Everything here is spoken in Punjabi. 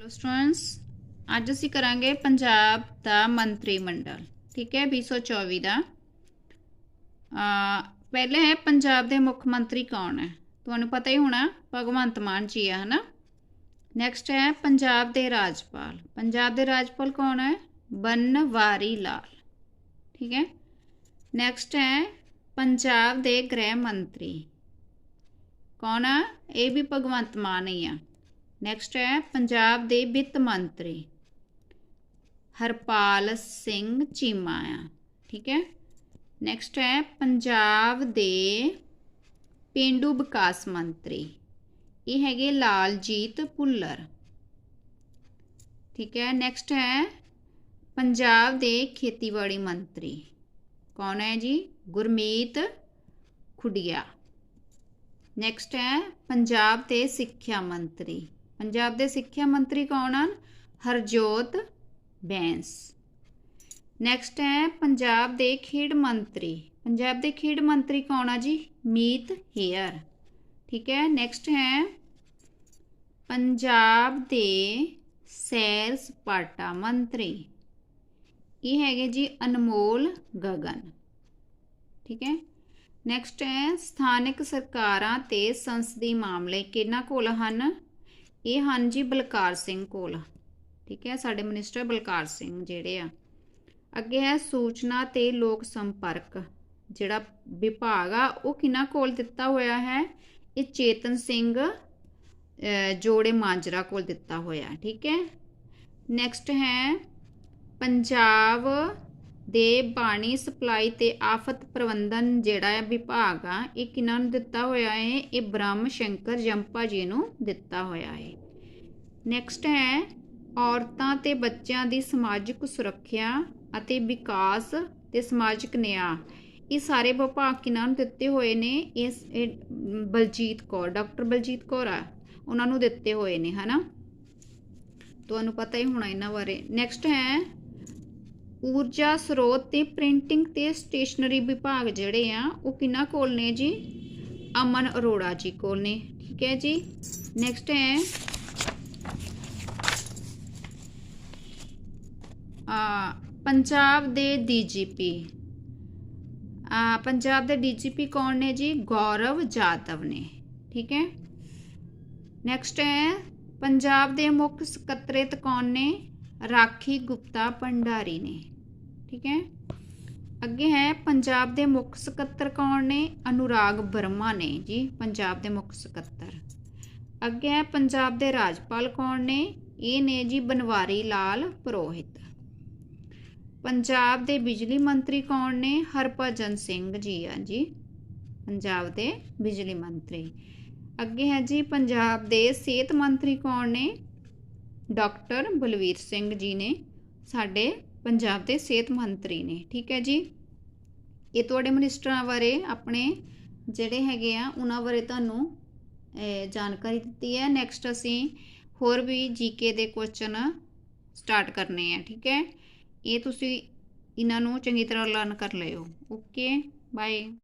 ਹੈਲੋ ਸਟੂਡੈਂਟਸ, ਅੱਜ ਅਸੀਂ ਕਰਾਂਗੇ ਪੰਜਾਬ ਦਾ ਮੰਤਰੀ ਮੰਡਲ, ਠੀਕ ਹੈ 2024 ਦਾ। ਆ ਪਹਿਲੇ ਹੈ ਪੰਜਾਬ ਦੇ ਮੁੱਖ ਮੰਤਰੀ ਕੌਣ ਹੈ? ਤੁਹਾਨੂੰ ਪਤਾ ਹੀ ਹੋਣਾ, ਭਗਵੰਤ ਮਾਨ ਜੀ ਆ, ਹਨਾ? ਨੈਕਸਟ ਹੈ ਪੰਜਾਬ ਦੇ ਰਾਜਪਾਲ, ਪੰਜਾਬ ਦੇ ਰਾਜਪਾਲ ਕੌਣ ਹੈ? ਬਨਵਾਰੀ ਲਾਲ, ਠੀਕ ਹੈ? ਨੈਕਸਟ ਹੈ ਪੰਜਾਬ ਦੇ ਗ੍ਰਹਿ ਮੰਤਰੀ, ਕੌਣ ਆ? ਇਹ ਵੀ ਭਗਵੰਤ ਮਾਨ ਹੀ ਆ। ਨੈਕਸਟ ਹੈ, ਪੰਜਾਬ ਦੇ ਵਿੱਤ ਮੰਤਰੀ ਹਰਪਾਲ ਸਿੰਘ ਚੀਮਾ ਆ, ਠੀਕ ਹੈ? ਨੈਕਸਟ ਹੈ, ਪੰਜਾਬ ਦੇ ਪਿੰਡੂ ਵਿਕਾਸ ਮੰਤਰੀ, ਇਹ ਹੈਗੇ ਲਾਲਜੀਤ ਭੁੱਲਰ, ਠੀਕ ਹੈ? ਨੈਕਸਟ ਹੈ, ਪੰਜਾਬ ਦੇ ਖੇਤੀਬਾੜੀ ਮੰਤਰੀ, ਕੌਣ ਹੈ ਜੀ? ਗੁਰਮੀਤ ਖੁੱਡੀਆ। ਨੈਕਸਟ ਹੈ, ਪੰਜਾਬ ਦੇ ਸਿੱਖਿਆ ਮੰਤਰੀ ਪੰਜਾਬ ਦੇ ਸਿੱਖਿਆ ਮੰਤਰੀ ਕੌਣ ਹਨ? ਹਰਜੋਤ ਬੈਂਸ। ਨੈਕਸਟ ਹੈ ਪੰਜਾਬ ਦੇ ਖੇਡ ਮੰਤਰੀ। ਪੰਜਾਬ ਦੇ ਖੇਡ ਮੰਤਰੀ ਕੌਣ ਆ ਜੀ? ਮੀਤ ਹੇਅਰ। ਠੀਕ ਹੈ ਨੈਕਸਟ ਹੈ ਪੰਜਾਬ ਦੇ ਸੈਰ ਸਪਾਟਾ ਮੰਤਰੀ। ਇਹ ਹੈਗੇ ਜੀ ਅਨਮੋਲ ਗਗਨ। ਠੀਕ ਹੈ ਨੈਕਸਟ ਹੈ ਸਥਾਨਕ ਸਰਕਾਰਾਂ ਤੇ ਸੰਸਦੀ ਮਾਮਲੇ ਕਿਹਨਾਂ ਕੋਲ ਹਨ? ਇਹ ਹਨ ਜੀ ਬਲਕਾਰ ਸਿੰਘ ਕੋਲ। ਠੀਕ ਹੈ, ਸਾਡੇ ਮਿਨਿਸਟਰ ਬਲਕਾਰ ਸਿੰਘ ਜਿਹੜੇ ਆ। ਅੱਗੇ ਹੈ ਸੂਚਨਾ ਤੇ ਲੋਕ ਸੰਪਰਕ। ਜਿਹੜਾ ਵਿਭਾਗ ਆ, ਉਹ ਕਿਹਨਾਂ ਕੋਲ ਦਿੱਤਾ ਹੋਇਆ ਹੈ? ਇਹ ਚੇਤਨ ਸਿੰਘ ਜੋੜੇ ਮਾਂਜਰਾ ਕੋਲ ਦਿੱਤਾ ਹੋਇਆ। ਠੀਕ ਹੈ। ਨੈਕਸਟ ਹੈ ਪੰਜਾਬ ਦੇ ਬਾਣੀ ਸਪਲਾਈ ਤੇ ਆਫਤ ਪ੍ਰਬੰਧਨ ਜਿਹੜਾ ਹੈ ਵਿਭਾਗ ਆ, ਇਹ ਕਿਹਨਾਂ ਨੂੰ ਦਿੱਤਾ ਹੋਇਆ ਹੈ? ਇਹ ਬ੍ਰਹਮ ਸ਼ੰਕਰ ਜੰਪਾ ਜੀ ਨੂੰ ਦਿੱਤਾ ਹੋਇਆ ਹੈ। ਨੈਕਸਟ ਹੈ, ਔਰਤਾਂ ਤੇ ਬੱਚਿਆਂ ਦੀ ਸਮਾਜਿਕ ਸੁਰੱਖਿਆ ਅਤੇ ਵਿਕਾਸ ਤੇ ਸਮਾਜਿਕ ਨਿਆਂ। ਇਹ ਸਾਰੇ ਵਿਭਾਗ ਕਿਹਨਾਂ ਨੂੰ ਦਿੱਤੇ ਹੋਏ ਨੇ? ਇਸ, ਇਹ ਬਲਜੀਤ ਕੌਰ, ਡਾਕਟਰ ਬਲਜੀਤ ਕੌਰ ਆ, ਉਹਨਾਂ ਨੂੰ ਦਿੱਤੇ ਹੋਏ ਨੇ, ਹਨਾ? ਤੁਹਾਨੂੰ ਪਤਾ ਹੀ ਹੋਣਾ ਇਹਨਾਂ ਬਾਰੇ। ਨੈਕਸਟ ਹੈ ਊਰਜਾ ਸਰੋਤ ਤੇ ਪ੍ਰਿੰਟਿੰਗ ਤੇ ਸਟੇਸ਼ਨਰੀ ਵਿਭਾਗ ਜਿਹੜੇ ਆ, ਉਹ ਕਿਹਨਾਂ ਕੋਲ ਨੇ ਜੀ? ਅਮਨ ਅਰੋੜਾ ਜੀ ਕੋਲ ਨੇ, ਠੀਕ ਹੈ ਜੀ? ਨੈਕਸਟ ਹੈ। ਆ, ਪੰਜਾਬ ਦੇ ਡੀਜੀਪੀ। ਆ, ਪੰਜਾਬ ਦੇ ਡੀਜੀਪੀ ਕੌਣ ਨੇ ਜੀ? ਗੌਰਵ ਜਾਦਵ ਨੇ, ਠੀਕ ਹੈ? ਨੈਕਸਟ ਹੈ। ਪੰਜਾਬ ਦੇ ਮੁੱਖ ਸਕੱਤਰੇਤ ਕੌਣ ਨੇ? ਰਾਖੀ ਗੁਪਤਾ ਭੰਡਾਰੀ ਨੇ। ਠੀਕ ਹੈ? ਅੱਗੇ ਹੈ, ਪੰਜਾਬ ਦੇ ਮੁੱਖ ਸਕੱਤਰ ਕੌਣ ਨੇ? ਅਨੁਰਾਗ ਵਰਮਾ ਨੇ ਜੀ, ਪੰਜਾਬ ਦੇ ਮੁੱਖ ਸਕੱਤਰ। ਅੱਗੇ ਹੈ, ਪੰਜਾਬ ਦੇ ਰਾਜਪਾਲ ਕੌਣ ਨੇ? ਇਹ ਨੇ ਜੀ ਬਨਵਾਰੀ ਲਾਲ ਪੁਰੋਹਿਤ। ਪੰਜਾਬ ਦੇ ਬਿਜਲੀ ਮੰਤਰੀ ਕੌਣ ਨੇ? ਹਰਭਜਨ ਸਿੰਘ ਜੀ ਆ ਜੀ, ਪੰਜਾਬ ਦੇ ਬਿਜਲੀ ਮੰਤਰੀ। ਅੱਗੇ ਹੈ ਜੀ, ਪੰਜਾਬ ਦੇ ਸਿਹਤ ਮੰਤਰੀ ਕੌਣ ਨੇ? ਡਾਕਟਰ ਬਲਵੀਰ ਸਿੰਘ ਜੀ ਨੇ ਸਾਡੇ ਪੰਜਾਬ ਦੇ ਸਿਹਤ ਮੰਤਰੀ ਨੇ, ਠੀਕ ਹੈ ਜੀ? ਇਹ ਤੁਹਾਡੇ ਮਿਨਿਸਟਰਾਂ ਬਾਰੇ ਆਪਣੇ ਜਿਹੜੇ ਹੈਗੇ ਆ, ਉਹਨਾਂ ਬਾਰੇ ਤੁਹਾਨੂੰ ਜਾਣਕਾਰੀ ਦਿੱਤੀ ਹੈ। ਨੈਕਸਟ ਅਸੀਂ ਹੋਰ ਵੀ ਜੀਕੇ ਦੇ ਕੁਐਸਚਨ ਸਟਾਰਟ ਕਰਨੇ ਆ, ਠੀਕ ਹੈ? ਇਹ ਤੁਸੀਂ ਇਹਨਾਂ ਨੂੰ ਚੰਗੀ ਤਰ੍ਹਾਂ ਲਰਨ ਕਰ ਲਿਓ। Okay bye